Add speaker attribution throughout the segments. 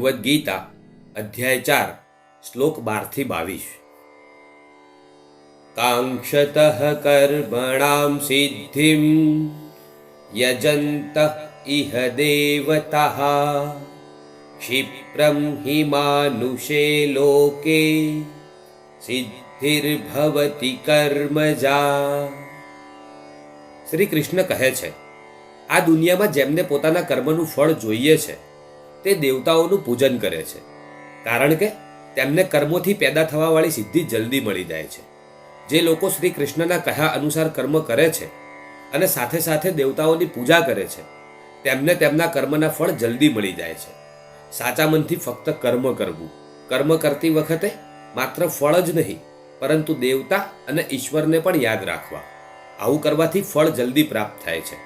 Speaker 1: ભગવદ્ ગીતા, અધ્યાય ચાર, શ્લોક બારથી બાવીસ. કાંક્ષત કર્મણામ સિદ્ધિમ યજંત ઇહ દેવતા. ક્ષિપ્રમ હિ માનુષે લોકે સિદ્ધિર્ભવતી કર્મજા શ્રી કૃષ્ણ કહે છે, આ દુનિયામાં જેમને પોતાના કર્મનું ફળ જોઈએ છે તે દેવતાઓનું પૂજન કરે છે. કારણ કે તેમને કર્મોથી પેદા થવાવાળી સિદ્ધિ જલ્દી મળી જાય છે. જે લોકો શ્રી કૃષ્ણના કહ્યા અનુસાર કર્મ કરે છે અને સાથે સાથે દેવતાઓની પૂજા કરે છે, તેમને તેમના કર્મના ફળ જલ્દી મળી જાય છે. સાચા મનથી ફક્ત કર્મ કરવું. કર્મ કરતી વખતે માત્ર ફળ જ નહીં, પરંતુ દેવતા અને ઈશ્વરને પણ યાદ રાખવા. આવું કરવાથી ફળ જલ્દી પ્રાપ્ત થાય છે.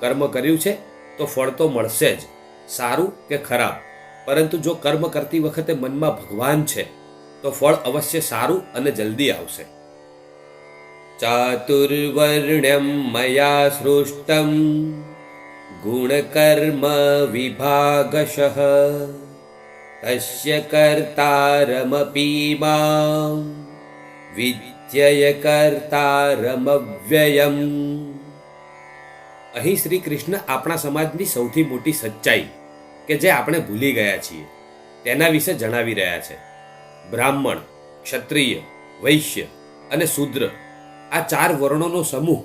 Speaker 1: કર્મ કર્યું છે તો ફળ તો મળશે જ. સારું કે ખરાબ? પરંતુ જો કર્મ કરતી વખતે મનમાં ભગવાન છે, તો ફળ અવશ્ય સારું અને જલ્દી આવશે. ચાતુર્વર્ણ્યમ મયા સૃષ્ટમ ગુણકર્મ વિભાગશઃ તસ્ય કર્તારમપી મામ વિદ્યય કર્તારમવ્યયમ. અહીં શ્રી કૃષ્ણ આપણા સમાજની સૌથી મોટી સચ્ચાઈ કે જે આપણે ભૂલી ગયા છીએ, તેના વિશે જણાવી રહ્યા છે. બ્રાહ્મણ, ક્ષત્રિય, વૈશ્ય અને શૂદ્ર, આ ચાર વર્ણોનો સમૂહ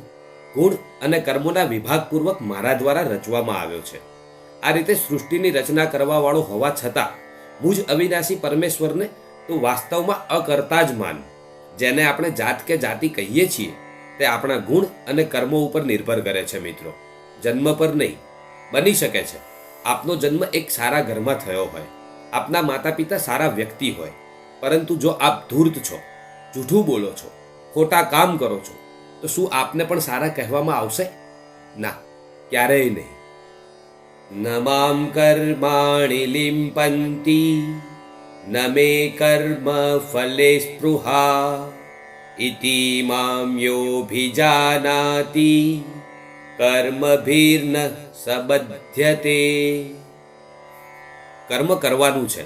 Speaker 1: ગુણ અને કર્મોના વિભાગપૂર્વક મારા દ્વારા રચવામાં આવ્યો છે. આ રીતે સૃષ્ટિની રચના કરવાવાળો હોવા છતાં મુજ અવિનાશી પરમેશ્વરને તું વાસ્તવમાં અકર્તા જ માન. જેને આપણે જાત કે જાતિ કહીએ છીએ, તે આપણા ગુણ અને કર્મો ઉપર નિર્ભર કરે છે, મિત્રો. જન્મ પર નહીં, બની શકે છે. આપનો જન્મ એક સારા ઘરમાં થયો હોય, આપના માતા પિતા સારા વ્યક્તિ હોય, પરંતુ જો આપ ધૂર્ત છો, જૂઠું બોલો છો, ખોટા કામ કરો છો, તો શું આપને પણ સારા કહેવામાં આવશે? ના, ક્યારેય નહીં. નમામ મામ કર્માણિ લિંપંતી ન મે કર્મ ફલે સ્પૃહા, ઇતિ મામ યોભિજાનાતિ. કર્મભીર્ન સબધ્યતે. કર્મ કરવાનું છે,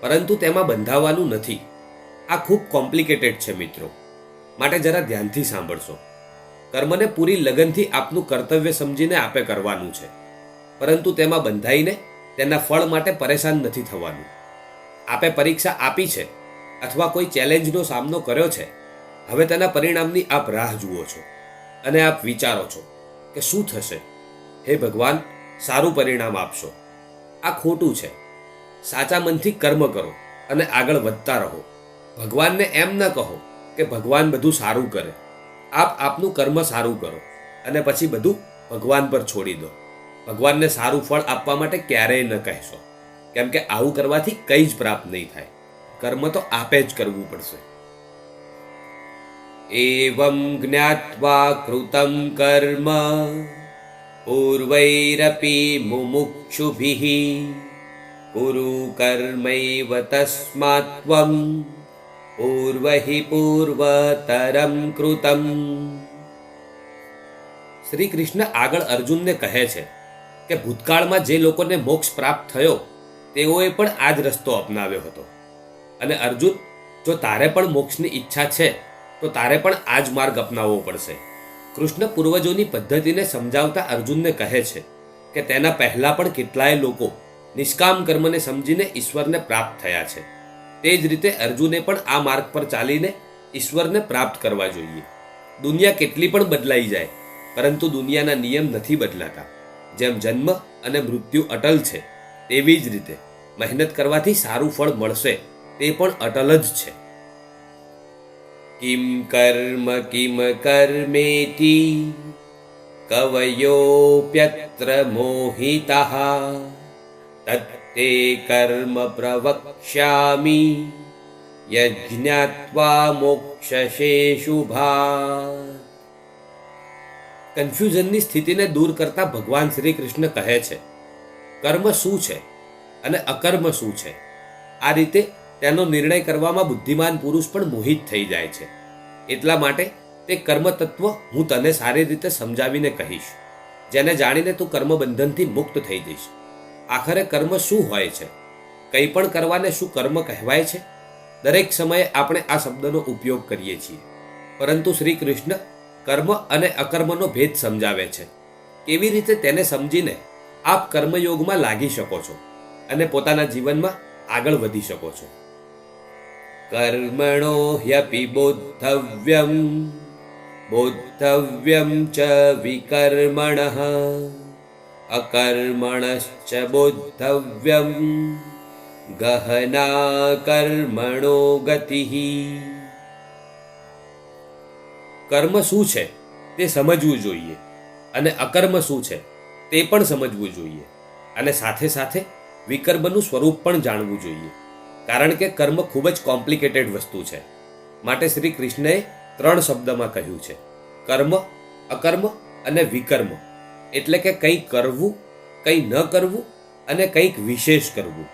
Speaker 1: પરંતુ તેમાં બંધાવાનું નથી. આ ખૂબ કોમ્પ્લિકેટેડ છે મિત્રો. માટે જરા ધ્યાનથી સાંભળશો. કર્મને પૂરી લગનથી આપનું કર્તવ્ય સમજીને આપે કરવાનું છે. પરંતુ તેમાં બંધાઈને તેના ફળ માટે પરેશાન નથી થવાનું. આપે પરીક્ષા આપી છે, અથવા કોઈ ચેલેન્જનો સામનો કર્યો છે, હવે તેના પરિણામની આપ રાહ જુઓ છો અને આપ વિચારો છો. કે શું થશે? હે ભગવાન, સારું પરિણામ આપશો. આ ખોટું છે. સાચા મનથી કર્મ કરો અને આગળ વધતા રહો. ભગવાનને એમ ન કહો કે ભગવાન બધું સારું કરે. આપ આપનું કર્મ સારું કરો અને પછી બધું ભગવાન પર છોડી દો. ભગવાનને સારું ફળ આપવા માટે ક્યારેય ન કહેશો. કેમ કે આવું કરવાથી કંઈ જ પ્રાપ્ત નહીં થાય. કર્મ તો આપે જ કરવું પડશે. એવમ જ્ઞાત્વા કૃતમ કર્મ પૂર્વૈરપી મુમુક્ષુભિઃ કુરુ કર્મૈવ તસ્માત્વમ પૂર્વહિ પૂર્વતરમ કૃતમ શ્રી કૃષ્ણ આગળ અર્જુનને કહે છે કે ભૂતકાળમાં જે લોકોને મોક્ષ પ્રાપ્ત થયો, તેઓએ પણ આ જ રસ્તો અપનાવ્યો હતો. અને અર્જુન, જો તારે પણ મોક્ષની ઈચ્છા છે તો તારે પણ આ જ માર્ગ અપનાવવો પડશે. કૃષ્ણ પૂર્વજોની પદ્ધતિને સમજાવતા અર્જુનને કહે છે કે તેના પહેલા પણ કેટલાય લોકો નિષ્કામ કર્મને સમજીને ઈશ્વરને પ્રાપ્ત થયા છે. તે જ રીતે અર્જુને પણ આ માર્ગ પર ચાલીને ઈશ્વરને પ્રાપ્ત કરવા જોઈએ. દુનિયા કેટલી પણ બદલાઈ જાય, પરંતુ દુનિયાના નિયમ નથી બદલાતા. જેમ જન્મ અને મૃત્યુ અટલ છે, તેવી જ રીતે મહેનત કરવાથી સારું ફળ મળશે, તે પણ અટલ જ છે. કિમ કર્મ કિમ કર્મેતિ કવયોપ્યત્ર મોહિતા તત્તે કર્મ પ્રવક્ષ્યામિ યજ્ઞાત્વા મોક્ષશેશુભા કન્ફ્યુઝનની સ્થિતિને દૂર કરતા ભગવાન શ્રી કૃષ્ણ કહે છે, કર્મ શું છે અને અકર્મ શું છે? આ રીતે તેનો નિર્ણય કરવામાં બુદ્ધિમાન પુરુષ પણ મોહિત થઈ જાય છે. એટલા માટે તે કર્મતત્વ હું તને સારી રીતે સમજાવીને કહીશ. જેને જાણીને તું કર્મબંધનથી મુક્ત થઈ જઈશ. આખરે કર્મ શું હોય છે? કંઈ પણ કરવાને શું કર્મ કહેવાય છે? દરેક સમયે આપણે આ શબ્દનો ઉપયોગ કરીએ છીએ. પરંતુ શ્રી કૃષ્ણ કર્મ અને અકર્મનો ભેદ સમજાવે છે. કેવી રીતે તેને સમજીને આપ કર્મયોગમાં લાગી શકો છો અને પોતાના જીવનમાં આગળ વધી શકો છો? કર્મણો હ્યપિ બોદ્ધવ્યમ બોદ્ધવ્યમ ચ વિકર્મણ અકર્મણશ્ચ બોદ્ધવ્યમ ગહના કર્મણો ગતિ કર્મ શું છે? તે સમજવું જોઈએ. અને અકર્મ શું છે? તે પણ સમજવું જોઈએ. અને સાથે સાથે વિકર્મનું સ્વરૂપ પણ જાણવું જોઈએ. કારણ કે કર્મ ખૂબ જ કોમ્પ્લિકેટેડ વસ્તુ છે. માટે શ્રી કૃષ્ણએ ત્રણ શબ્દમાં કહ્યું છે. કર્મ, અકર્મ અને વિકર્મ. એટલે કે કંઈ કરવું, કંઈ ન કરવું અને કંઈક વિશેષ કરવું.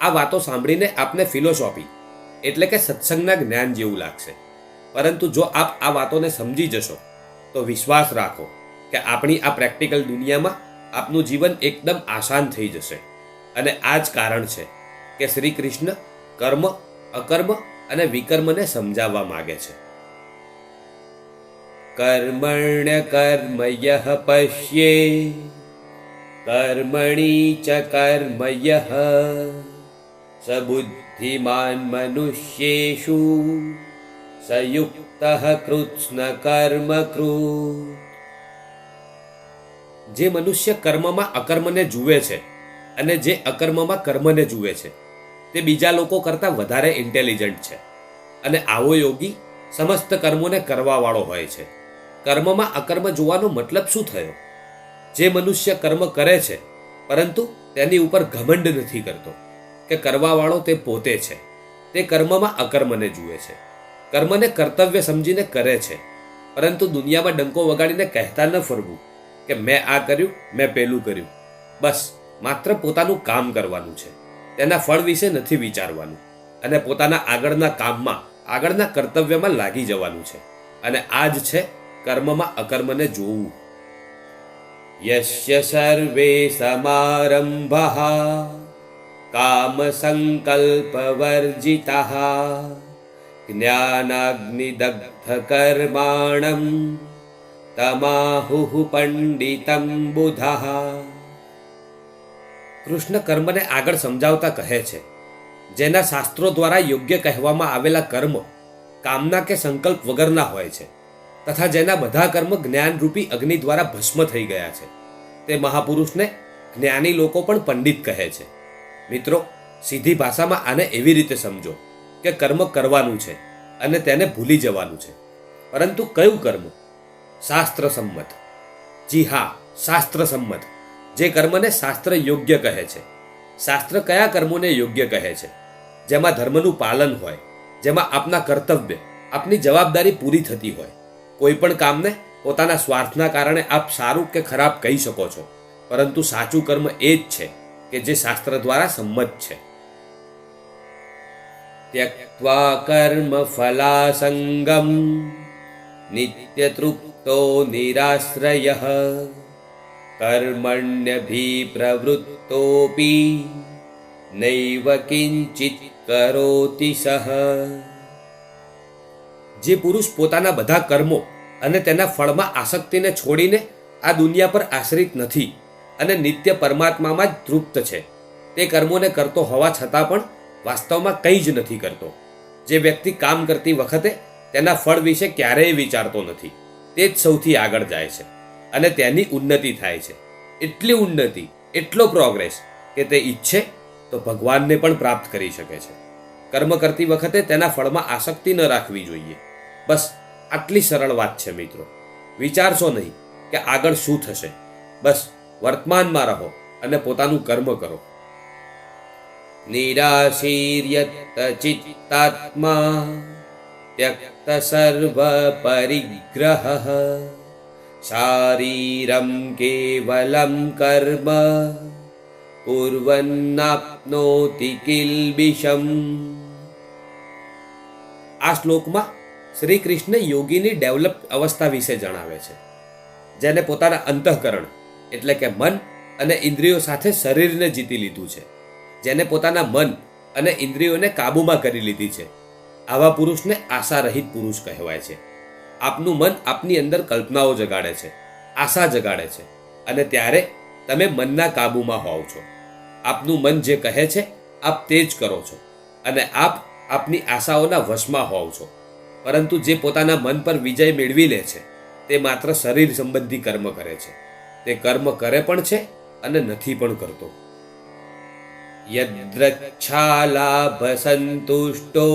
Speaker 1: આ વાતો સાંભળીને આપને ફિલોસોફી એટલે કે સત્સંગના જ્ઞાન જેવું લાગશે. પરંતુ જો આપ આ વાતોને સમજી જશો, તો વિશ્વાસ રાખો કે આપણી આ પ્રેક્ટિકલ દુનિયામાં આપનું જીવન એકદમ આસાન થઈ જશે. અને આ જ કારણ છે કે શ્રી કૃષ્ણ કર્મ, અકર્મ અને વિકર્મને સમજાવવા માગે છે. કર્મણ્ય કર્મ યહ પશ્યે, કર્મણી ચ કર્મ યહ સબુદ્ધિમાન મનુષ્યેષુ, સંયુક્ત કૃત્સ્ન કર્મ જે મનુષ્ય કર્મમાં અકર્મને જુએ છે અને જે અકર્મમાં કર્મને જુએ છે તે બીજા લોકો કરતાં વધારે ઇન્ટેલિજન્ટ છે. અને આવો યોગી સમસ્ત કર્મોને કરવાવાળો હોય છે. કર્મમાં અકર્મ જોવાનો મતલબ શું થયો? જે મનુષ્ય કર્મ કરે છે, પરંતુ તેની ઉપર ઘમંડ નથી કરતો કે કરવાવાળો તે પોતે છે. તે કર્મમાં અકર્મને જુએ છે. કર્મને કર્તવ્ય સમજીને કરે છે. પરંતુ દુનિયામાં ડંકો વગાડીને કહેતા ન ફરવું કે મેં આ કર્યું, મેં પેલું કર્યું. બસ, માત્ર પોતાનું કામ કરવાનું છે. તેના ફળ વિશે નથી વિચારવાનું અને પોતાના આગળના કામમાં, આગળના કર્તવ્યમાં લાગી જવાનું છે. અને આ જ છે કર્મમાં અકર્મને જોવું. યશ્ય સર્વે સમારંભ કામ સંકલ્પ વર્જિતા જ્ઞાનાગ્નિદગ્ધ કર્માણમ તમાહુઃ પંડિતમ બુધા કૃષ્ણ કર્મને આગળ સમજાવતા કહે છે, જેના શાસ્ત્રો દ્વારા યોગ્ય કહેવામાં આવેલા કર્મ કામના કે સંકલ્પ વગરના હોય છે, તથા જેના બધા કર્મ જ્ઞાનરૂપી અગ્નિ દ્વારા ભસ્મ થઈ ગયા છે. તે મહાપુરુષને જ્ઞાની લોકો પણ પંડિત કહે છે. મિત્રો, સીધી ભાષામાં આને એવી રીતે સમજો કે કર્મ કરવાનું છે અને તેને ભૂલી જવાનું છે. પરંતુ કયું કર્મ? શાસ્ત્ર સંમત જી હા શાસ્ત્ર સંમત જે કર્મને શાસ્ત્ર યોગ્ય કહે છે. શાસ્ત્ર કયા કર્મોને યોગ્ય કહે છે? જેમાં ધર્મનું પાલન હોય, જેમાં આપના કર્તવ્ય, આપની જવાબદારી પૂરી થતી હોય. કોઈ પણ કામને પોતાના સ્વાર્થના કારણે આપ સારું કે ખરાબ કહી શકો છો. પરંતુ સાચું કર્મ એ જ છે કે જે શાસ્ત્ર દ્વારા સંમત છે. ત્યક્વા કર્મ ફલાસંગમ નિત્યતૃપ્તો નિરાશ્રય કર્મણ્યભિપ્રવૃત્તોપી નૈવ કિંચિત કરોતિ સહ જે પુરુષ પોતાના બધા કર્મો અને તેના ફળમાં આસક્તિને છોડીને આ દુનિયા પર આશ્રિત નથી અને નિત્ય પરમાત્મામાં જ તૃપ્ત છે, તે કર્મોને કરતો હોવા છતાં પણ વાસ્તવમાં કંઈ જ નથી કરતો. જે વ્યક્તિ કામ કરતી વખતે તેના ફળ વિશે ક્યારેય વિચારતો નથી, તે જ સૌથી આગળ જાય છે. અને તેની ઉન્નતિ થાય છે. એટલી ઉન્નતિ, એટલો પ્રોગ્રેસ કે તે ઈચ્છે તો ભગવાનને પણ પ્રાપ્ત કરી શકે છે. કર્મ કરતી વખતે તેના ફળમાં આસક્તિ ન રાખવી જોઈએ. બસ, આટલી સરળ વાત છે મિત્રો. વિચારશો નહીં કે આગળ શું થશે. બસ, વર્તમાનમાં રહો અને પોતાનું કર્મ કરો. નિરાશીર્યત ચિત્તાત્મા, ત્યક્ત સર્વ પરિગ્રહ શારીરમ કેવલમ કર્મ કુર્વન્નાપ્નોતિ કિલ્બિષમ આ શ્લોકમાં શ્રી કૃષ્ણ યોગીની ડેવલપ અવસ્થા વિશે જણાવે છે, જેને પોતાના અંતઃકરણ એટલે કે મન અને ઇન્દ્રિયો સાથે શરીરને જીતી લીધું છે, જેને પોતાના મન અને ઇન્દ્રિયોને કાબૂમાં કરી લીધી છે. આવા પુરુષને આશારહિત પુરુષ કહેવાય છે. આપનું મન આપની અંદર કલ્પનાઓ જગાડે છે, આશા જગાડે છે અને ત્યારે તમે મનના કાબૂમાં હોવ છો. આપનું મન જે કહે છે, આપ તે જ કરો છો અને આપ આપની આશાઓના વશમાં હોવ છો. પરંતુ જે પોતાના મન પર વિજય મેળવી લે છે, તે માત્ર શરીર સંબંધી કર્મ કરે છે. તે કર્મ કરે પણ છે અને નથી પણ કરતો. યદ્રચ્છાલાભ સંતુષ્ટો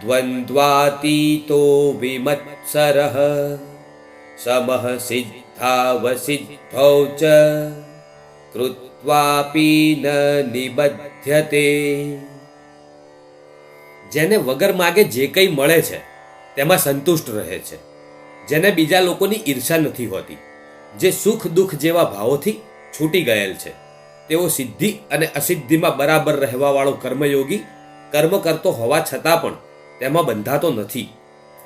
Speaker 1: દ્વંદ્વાતીતો વિમત્સરઃ समः सिद्धावसिद्धौ च કૃત્વાપી ન નિબધ્યતે જેને વગર માગે જે કંઈ મળે છે, તેમાં સંતુષ્ટ રહે છે. જેને બીજા લોકોની ઈર્ષા નથી હોતી, જે સુખ દુઃખ જેવા ભાવોથી છૂટી ગયેલ છે. તેઓ સિદ્ધિ અને અસિદ્ધિમાં બરાબર રહેવાવાળો કર્મયોગી કર્મ કરતો હોવા છતાં પણ તેમાં બંધાતો નથી.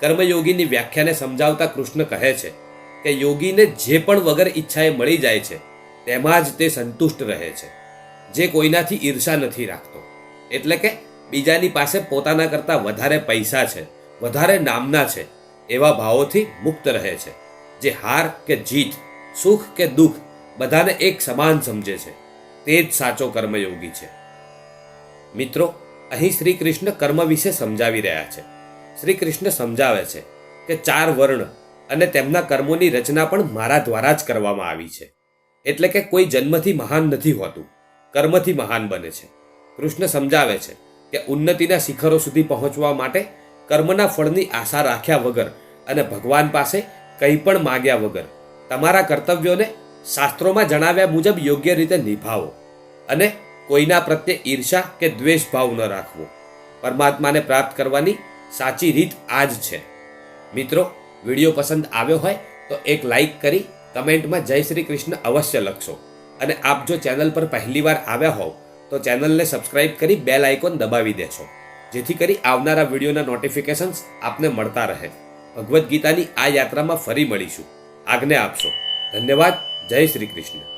Speaker 1: કર્મયોગીની વ્યાખ્યાને સમજાવતા કૃષ્ણ કહે છે કે યોગીને જે પણ વગર ઈચ્છાએ મળી જાય છે, તેમાં જ તે સંતુષ્ટ રહે છે. જે કોઈનાથી ઈર્ષા નથી રાખતો. એટલે કે બીજાની પાસે પોતાના કરતાં વધારે પૈસા છે, વધારે નામના છે, એવા ભાવોથી મુક્ત રહે છે. જે હાર કે જીત, સુખ કે દુઃખ, બધાને એક સમાન સમજે છે. તે જ સાચો કર્મયોગી છે. મિત્રો અહીં શ્રી કૃષ્ણ કર્મ વિશે સમજાવી રહ્યા છે. શ્રી કૃષ્ણ સમજાવે છે કે ચાર વર્ણ અને તેમના કર્મોની રચના પણ મારા દ્વારા જ કરવામાં આવી છે. એટલે કે કોઈ જન્મથી મહાન નથી હોતું, કર્મથી મહાન બને છે. કૃષ્ણ સમજાવે છે કે ઉન્નતિના શિખરો સુધી પહોંચવા માટે કર્મના ફળની આશા રાખ્યા વગર અને ભગવાન પાસે કંઈ પણ માગ્યા વગર તમારા કર્તવ્યોને શાસ્ત્રોમાં જણાવ્યા મુજબ યોગ્ય રીતે નિભાવો અને કોઈના પ્રત્યે ઈર્ષા કે દ્વેષ ભાવ ન રાખવો. પરમાત્માને પ્રાપ્ત કરવાની સાચી રીત આ જ છે. મિત્રો, વીડિયો પસંદ આવ્યો હોય તો એક લાઈક કરી કમેન્ટમાં જય શ્રી કૃષ્ણ અવશ્ય લખશો. અને આપ જો ચેનલ પર પહેલીવાર આવ્યા હોવ તો ચેનલને સબસ્ક્રાઇબ કરી બેલ આઇકોન દબાવી દેશો. જેથી કરી આવનારા વિડીયોના નોટિફિકેશન્સ આપને મળતા રહે. ભગવદ્ ગીતાની આ યાત્રામાં ફરી મળીશું. આજ્ઞા આપશો. ધન્યવાદ. જય શ્રી કૃષ્ણ.